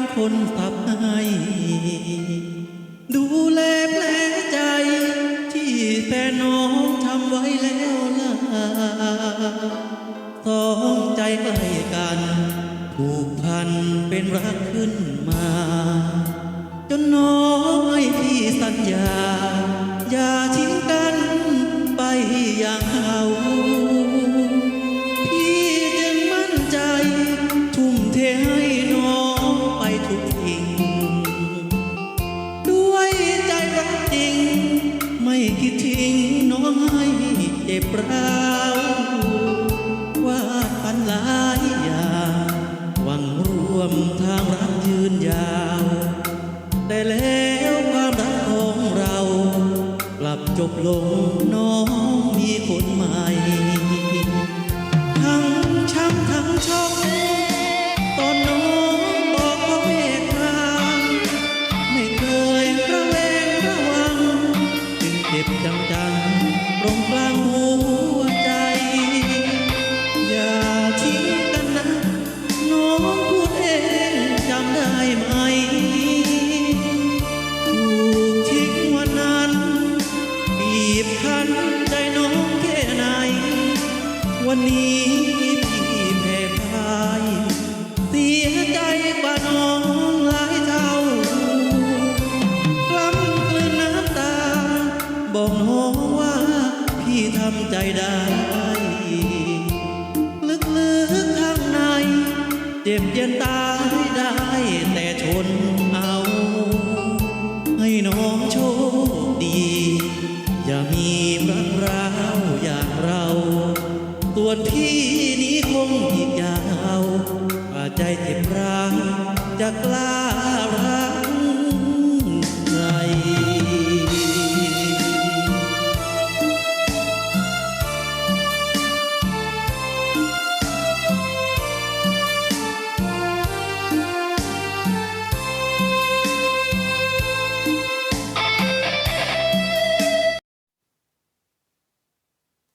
็นคนปรับให้ดูแลแผลใจ ที่แฟนน้องทำไว้แล้วล่ะต้องใจใกล้กันผูกพันเป็นรักขึ้นมา จนน้องให้พี่สัญญา อย่าทิ้งกันไปอย่างเขา จ็บร้าววาดฝันหลายอย่างหวังร่วมทางรักยืนยาว แต่แล้วความรักของเรา กลับจบลงน้องมีคนใหม่ ทั้งช้ำทั้งชอก นี้พี่แม่พายเสียใจกว่าน้องหลายเท่าล้ำกลืนน้ำตา บอกน้องว่าพี่ทำใจได้ลึกๆข้างใน เจ็บเย็นตายได้แต่ทนเอา ให้น้องโชค วนพี่นี้คงอีกยาวกว่าใจเจ็บร้าจะกล้า